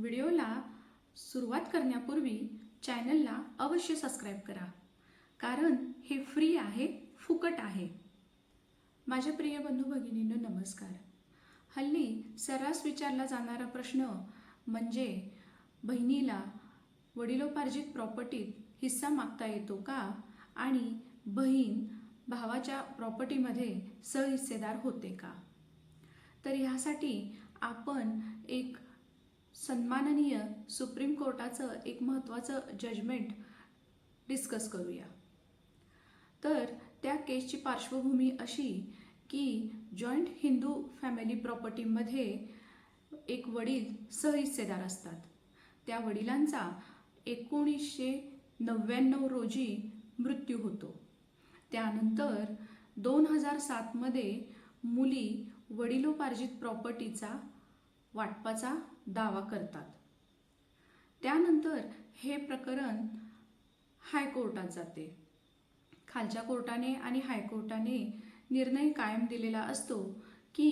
व्हिडिओला सुरुवात करण्यापूर्वी चॅनलला अवश्य सबस्क्राईब करा. कारण हे फ्री आहे फुकट आहे. माझ्या प्रिय बंधू भगिनींनो नमस्कार. हल्ली सर्रास विचारला जाणारा प्रश्न म्हणजे बहिणीला वडिलोपार्जित प्रॉपर्टीत हिस्सा मागता येतो का? आणि बहीण भावाच्या प्रॉपर्टीमध्ये सहहिस्सेदार होते का? तर ह्यासाठी आपण एक सन्माननीय सुप्रीम कोर्टाचं एक महत्त्वाचं जजमेंट डिस्कस करूया. तर त्या केसची पार्श्वभूमी अशी की जॉईंट हिंदू फॅमिली प्रॉपर्टीमध्ये एक वडील सहहिस्सेदार असतात. त्या वडिलांचा एकोणीसशे नव्याण्णव रोजी मृत्यू होतो. त्यानंतर दोन हजार सातमध्ये मुली वडिलोपार्जित प्रॉपर्टीचा वाटपाचा दावा करतात. त्यानंतर हे प्रकरण हायकोर्टात जाते. खालच्या कोर्टाने आणि हायकोर्टाने निर्णय कायम दिलेला असतो की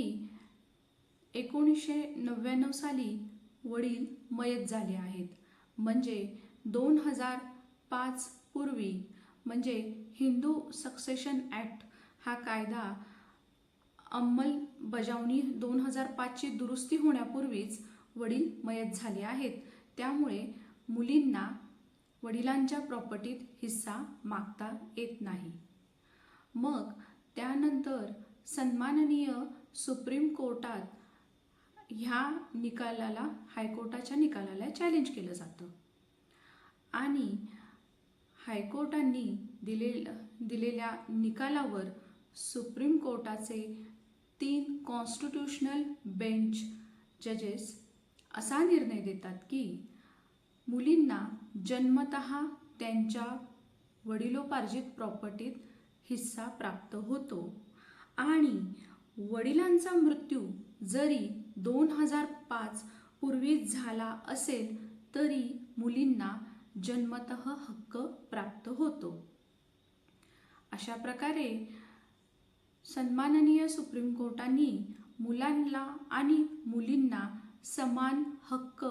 एकोणीसशे नव्याण्णव साली वडील मयत झाले आहेत. म्हणजे दोन हजार पाच पूर्वी म्हणजे हिंदू सक्सेशन ॲक्ट हा कायदा अंमलबजावणी दोन हजार पाचची दुरुस्ती होण्यापूर्वीच वडील मयत झाले आहेत. त्यामुळे मुलींना वडिलांच्या प्रॉपर्टीत हिस्सा मागता येत नाही. मग त्यानंतर सन्माननीय सुप्रीम कोर्टात ह्या निकालाला हायकोर्टाच्या निकालाला चॅलेंज केलं जातं. आणि हायकोर्टांनी दिले दिलेल्या निकालावर सुप्रीम कोर्टाचे तीन कॉन्स्टिट्यूशनल बेंच जजेस असा निर्णय देतात की मुलींना जन्मत त्यांच्या वडिलोपार्जित प्रॉपर्टीत हिस्सा प्राप्त होतो. आणि वडिलांचा मृत्यू जरी दोन हजार पाच पूर्वीच झाला असेल तरी मुलींना जन्मत हक्क प्राप्त होतो. अशा प्रकारे सन्माननीय सुप्रीम कोर्टांनी मुलांना आणि मुलींना समान हक्क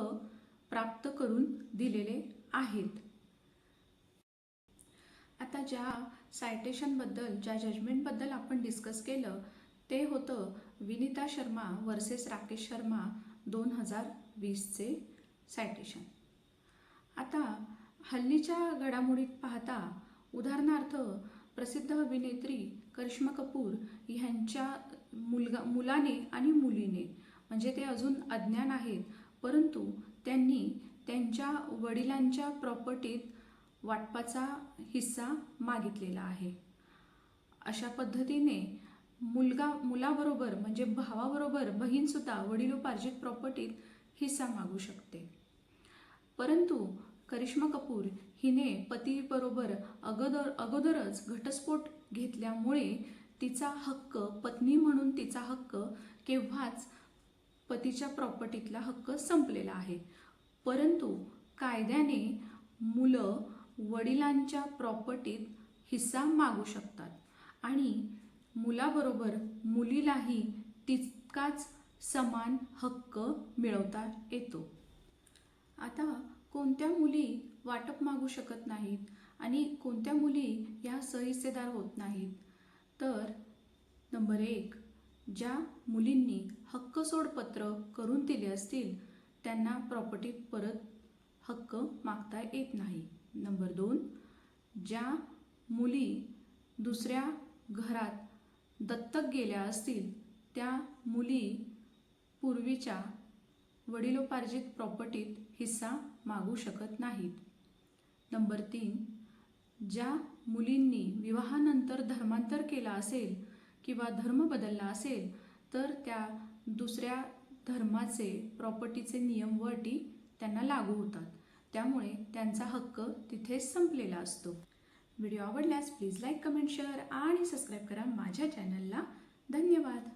प्राप्त करून दिलेले आहेत. आता ज्या सायटेशनबद्दल ज्या जजमेंटबद्दल आपण डिस्कस केलं ते होतं विनिता शर्मा वर्सेस राकेश शर्मा दोन हजार वीसचे सायटेशन आता हल्लीच्या घडामोडीत पाहता उदाहरणार्थ प्रसिद्ध अभिनेत्री करिश्मा कपूर ह्यांच्या मुलगा मुलाने आणि मुलीने म्हणजे ते अजून अज्ञान आहेत. परंतु त्यांनी त्यांच्या वडिलांच्या प्रॉपर्टीत वाटपाचा हिस्सा मागितलेला आहे. अशा पद्धतीने मुलगा मुलाबरोबर म्हणजे भावाबरोबर बहीणसुद्धा वडिलोपार्जित प्रॉपर्टीत हिस्सा मागू शकते. परंतु करिश्मा कपूर हिने पतीबरोबर अगोदर अगोदरच घटस्फोट घेतल्यामुळे तिचा हक्क पत्नी म्हणून तिचा हक्क केव्हाच पतीच्या प्रॉपर्टीतला हक्क संपलेला आहे. परंतु कायद्याने मुलं वडिलांच्या प्रॉपर्टीत हिस्सा मागू शकतात आणि मुलाबरोबर मुलीलाही तितकाच समान हक्क मिळवता येतो. आता कोणत्या मुली वाटप मागू शकत नाहीत आणि कोणत्या मुली या सहिस्सेदार होत नाहीत? तर नंबर एक ज्या मुलींनी हक्क सोडपत्र करून दिले असतील त्यांना प्रॉपर्टी परत हक्क मागता येत नाही. नंबर दोन ज्या मुली दुसऱ्या घरात दत्तक गेल्या असतील त्या मुली पूर्वीच्या वडिलोपार्जित प्रॉपर्टीत हिस्सा मागू शकत नाहीत. नंबर तीन ज्या मुलींनी विवाहानंतर धर्मांतर केला असेल किंवा धर्म बदलला असेल तर त्या दुसऱ्या धर्माचे प्रॉपर्टीचे नियम व अटी त्यांना लागू होतात. त्यामुळे त्यांचा हक्क तिथेच संपलेला असतो. व्हिडिओ आवडल्यास प्लीज लाईक कमेंट शेअर आणि सबस्क्राईब करा माझ्या चॅनलला धन्यवाद!